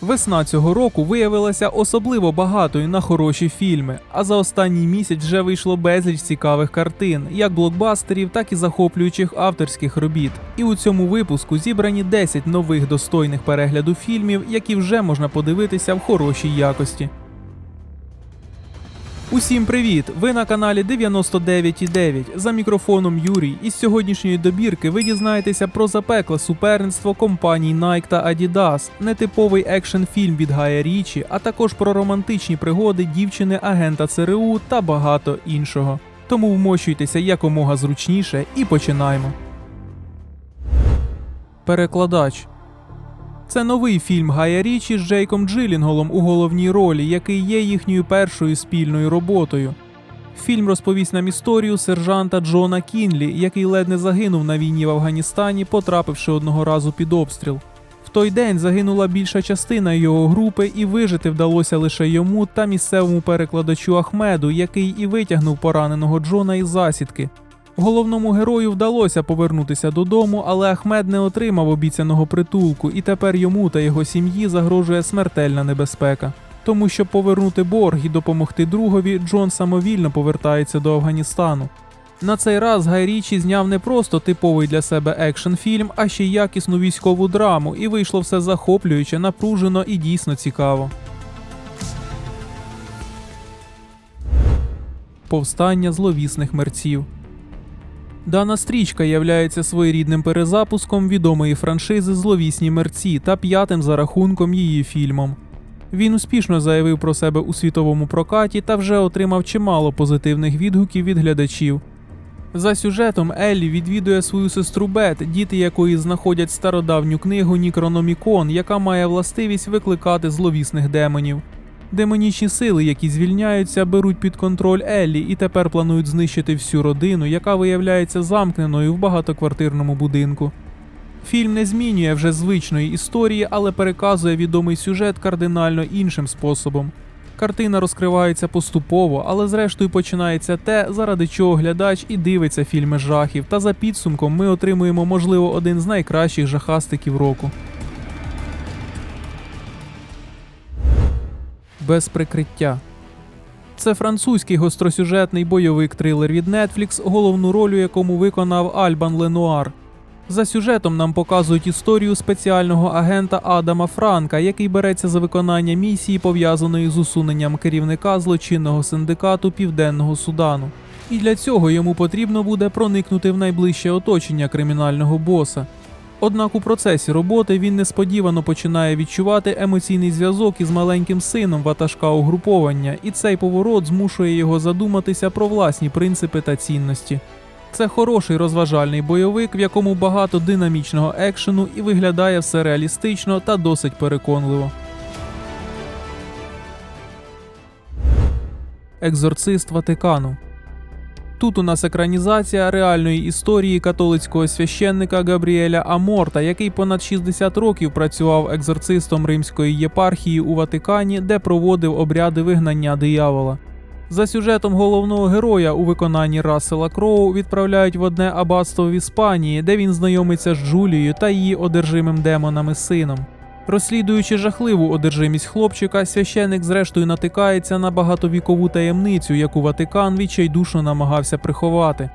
Весна цього року виявилася особливо багатою на хороші фільми, а за останній місяць вже вийшло безліч цікавих картин, як блокбастерів, так і захоплюючих авторських робіт. І у цьому випуску зібрані 10 нових достойних перегляду фільмів, які вже можна подивитися в хорошій якості. Усім привіт! Ви на каналі 99.9. За мікрофоном Юрій. Із сьогоднішньої добірки ви дізнаєтеся про запекле суперництво компаній Nike та Adidas, нетиповий екшн фільм від Гая Річі, а також про романтичні пригоди дівчини агента ЦРУ та багато іншого. Тому вмощуйтеся якомога зручніше і починаємо. Перекладач це новий фільм Гая Річі з Джейком Джилінголом у головній ролі, який є їхньою першою спільною роботою. Фільм розповість нам історію сержанта Джона Кінлі, який ледь не загинув на війні в Афганістані, потрапивши одного разу під обстріл. В той день загинула більша частина його групи, і вижити вдалося лише йому та місцевому перекладачу Ахмеду, який і витягнув пораненого Джона із засідки. Головному герою вдалося повернутися додому, але Ахмед не отримав обіцяного притулку, і тепер йому та його сім'ї загрожує смертельна небезпека. Тому, щоб повернути борг і допомогти другові, Джон самовільно повертається до Афганістану. На цей раз Гай Річі зняв не просто типовий для себе екшн фільм, а ще й якісну військову драму, і вийшло все захоплююче, напружено і дійсно цікаво. Повстання зловісних мерців. Дана стрічка являється своєрідним перезапуском відомої франшизи Зловісні мерці та п'ятим за рахунком її фільмом. Він успішно заявив про себе у світовому прокаті та вже отримав чимало позитивних відгуків від глядачів. За сюжетом Еллі відвідує свою сестру Бет, діти якої знаходять стародавню книгу Нікрономікон, яка має властивість викликати зловісних демонів. Демонічні сили, які звільняються, беруть під контроль Еллі і тепер планують знищити всю родину, яка виявляється замкненою в багатоквартирному будинку. Фільм не змінює вже звичної історії, але переказує відомий сюжет кардинально іншим способом. Картина розкривається поступово, але зрештою починається те, заради чого глядач і дивиться фільми жахів, та за підсумком ми отримуємо, можливо, один з найкращих жахастиків року. Без прикриття. Це французький гостросюжетний бойовик трилер від Netflix, головну роль у якому виконав Альбан Ленуар. За сюжетом нам показують історію спеціального агента Адама Франка, який береться за виконання місії, пов'язаної з усуненням керівника злочинного синдикату Південного Судану. І для цього йому потрібно буде проникнути в найближче оточення кримінального боса. Однак у процесі роботи він несподівано починає відчувати емоційний зв'язок із маленьким сином ватажка угруповання, і цей поворот змушує його задуматися про власні принципи та цінності. Це хороший розважальний бойовик, в якому багато динамічного екшену і виглядає все реалістично та досить переконливо. Екзорцист Ватикану. Тут у нас екранізація реальної історії католицького священника Габріеля Аморта, який понад 60 років працював екзорцистом римської єпархії у Ватикані, де проводив обряди вигнання диявола. За сюжетом головного героя у виконанні Рассела Кроу відправляють в одне аббатство в Іспанії, де він знайомиться з Джулією та її одержимим демонами сином. Розслідуючи жахливу одержимість хлопчика, священик зрештою натикається на багатовікову таємницю, яку Ватикан відчайдушно намагався приховати.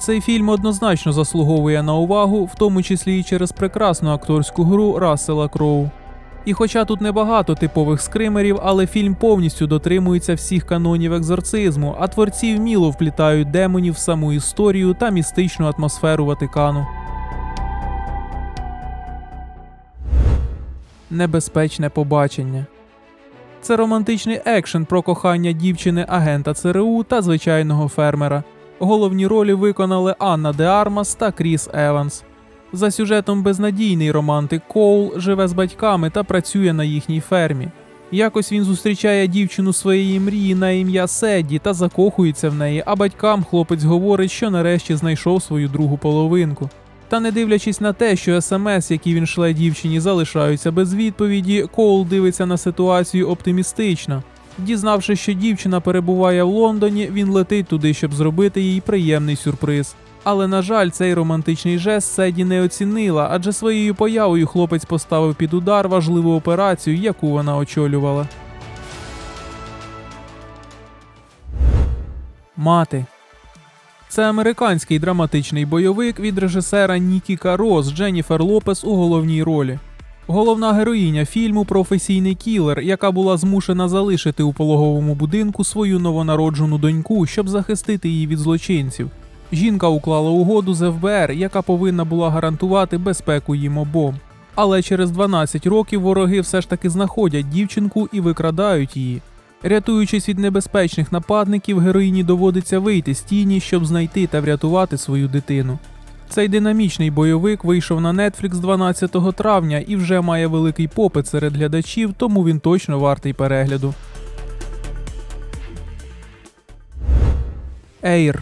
Цей фільм однозначно заслуговує на увагу, в тому числі і через прекрасну акторську гру Рассела Кроу. І хоча тут небагато типових скримерів, але фільм повністю дотримується всіх канонів екзорцизму, а творці вміло вплітають демонів в саму історію та містичну атмосферу Ватикану. Небезпечне побачення. Це романтичний екшен про кохання дівчини агента ЦРУ та звичайного фермера. Головні ролі виконали Анна Де Армас та Кріс Еванс. За сюжетом безнадійний романтик Коул живе з батьками та працює на їхній фермі. Якось він зустрічає дівчину своєї мрії на ім'я Седді та закохується в неї, а батькам хлопець говорить, що нарешті знайшов свою другу половинку. Та не дивлячись на те, що смс, які він шле дівчині, залишаються без відповіді, Коул дивиться на ситуацію оптимістично. Дізнавшись, що дівчина перебуває в Лондоні, він летить туди, щоб зробити їй приємний сюрприз. Але, на жаль, цей романтичний жест Седі не оцінила, адже своєю появою хлопець поставив під удар важливу операцію, яку вона очолювала. Мати. Це американський драматичний бойовик від режисера Нікі Каро з Дженніфер Лопес у головній ролі. Головна героїня фільму професійний кілер, яка була змушена залишити у пологовому будинку свою новонароджену доньку, щоб захистити її від злочинців. Жінка уклала угоду з ФБР, яка повинна була гарантувати безпеку їм обом. Але через 12 років вороги все ж таки знаходять дівчинку і викрадають її. Рятуючись від небезпечних нападників, героїні доводиться вийти з тіні, щоб знайти та врятувати свою дитину. Цей динамічний бойовик вийшов на Netflix 12 травня і вже має великий попит серед глядачів, тому він точно вартий перегляду. Air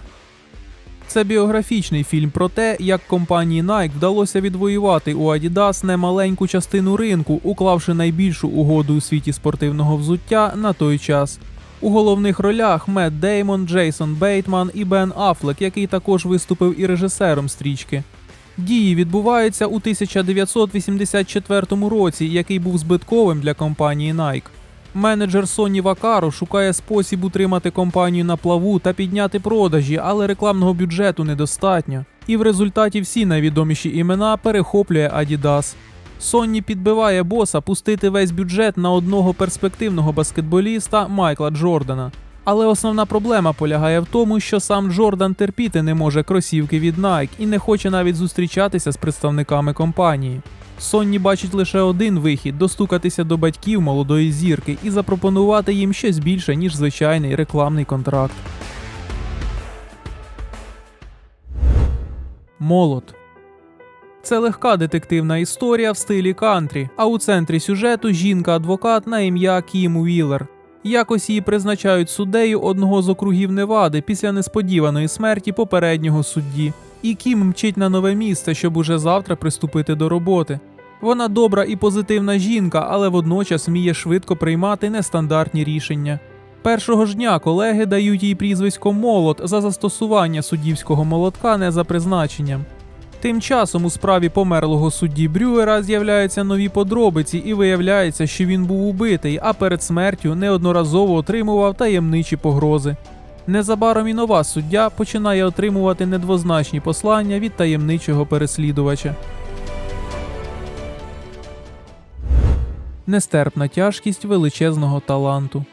це біографічний фільм про те, як компанії Nike вдалося відвоювати у Adidas немаленьку частину ринку, уклавши найбільшу угоду у світі спортивного взуття на той час. У головних ролях Мет Деймон, Джейсон Бейтман і Бен Аффлек, який також виступив і режисером стрічки. Дії відбуваються у 1984 році, який був збитковим для компанії Nike. Менеджер Соні Вакаро шукає спосіб утримати компанію на плаву та підняти продажі, але рекламного бюджету недостатньо. І в результаті всі найвідоміші імена перехоплює Adidas. Сонні підбиває боса пустити весь бюджет на одного перспективного баскетболіста Майкла Джордана. Але основна проблема полягає в тому, що сам Джордан терпіти не може кросівки від Nike і не хоче навіть зустрічатися з представниками компанії. Сонні бачить лише один вихід достукатися до батьків молодої зірки і запропонувати їм щось більше, ніж звичайний рекламний контракт. Молот. Це легка детективна історія в стилі кантрі, а у центрі сюжету жінка-адвокат на ім'я Кім Уіллер. Якось її призначають суддею одного з округів Невади після несподіваної смерті попереднього судді. І Кім мчить на нове місце, щоб уже завтра приступити до роботи. Вона добра і позитивна жінка, але водночас вміє швидко приймати нестандартні рішення. Першого ж дня колеги дають їй прізвисько молот за застосування суддівського молотка не за призначенням. Тим часом у справі померлого судді Брюера з'являються нові подробиці, і виявляється, що він був убитий, а перед смертю неодноразово отримував таємничі погрози. Незабаром і нова суддя починає отримувати недвозначні послання від таємничого переслідувача. Нестерпна тяжкість величезного таланту.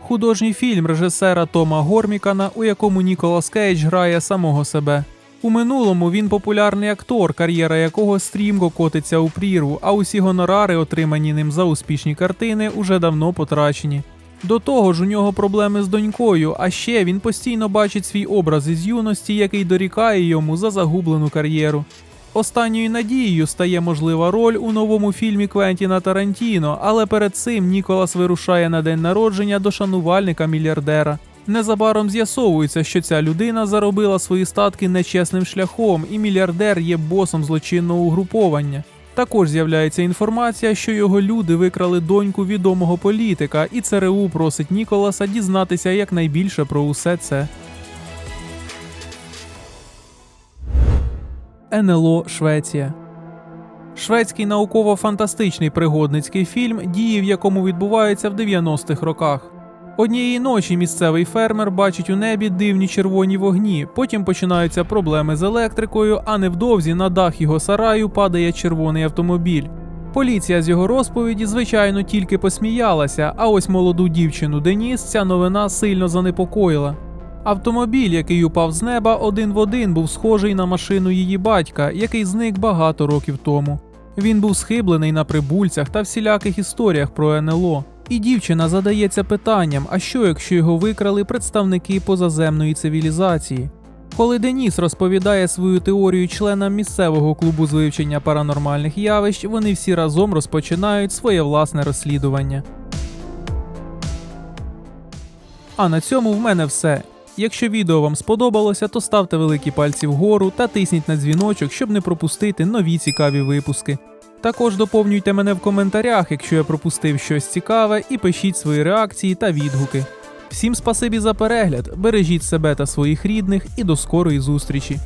Художній фільм режисера Тома Гормікана, у якому Ніколас Кейдж грає самого себе. У минулому він популярний актор, кар'єра якого стрімко котиться у прірву, а усі гонорари, отримані ним за успішні картини, уже давно потрачені. До того ж, у нього проблеми з донькою, а ще він постійно бачить свій образ із юності, який дорікає йому за загублену кар'єру. Останньою надією стає можлива роль у новому фільмі Квентіна Тарантіно, але перед цим Ніколас вирушає на день народження до шанувальника мільярдера. Незабаром з'ясовується, що ця людина заробила свої статки нечесним шляхом, і мільярдер є босом злочинного угруповання. Також з'являється інформація, що його люди викрали доньку відомого політика, і ЦРУ просить Ніколаса дізнатися якнайбільше про усе це. НЛО Швеція. Шведський науково-фантастичний пригодницький фільм, дії в якому відбуваються в 90-х роках. Однієї ночі місцевий фермер бачить у небі дивні червоні вогні, потім починаються проблеми з електрикою, а невдовзі на дах його сараю падає червоний автомобіль. Поліція з його розповіді, звичайно, тільки посміялася, а ось молоду дівчину Деніс ця новина сильно занепокоїла. Автомобіль, який упав з неба, один в один був схожий на машину її батька, який зник багато років тому. Він був схиблений на прибульцях та всіляких історіях про НЛО. І дівчина задається питанням: а що, якщо його викрали представники позаземної цивілізації? Коли Деніс розповідає свою теорію членам місцевого клубу з вивчення паранормальних явищ, вони всі разом розпочинають своє власне розслідування. А на цьому в мене все. Якщо відео вам сподобалося, то ставте великі пальці вгору та тисніть на дзвіночок, щоб не пропустити нові цікаві випуски. Також доповнюйте мене в коментарях, якщо я пропустив щось цікаве, і пишіть свої реакції та відгуки. Всім спасибі за перегляд, бережіть себе та своїх рідних і до скорої зустрічі.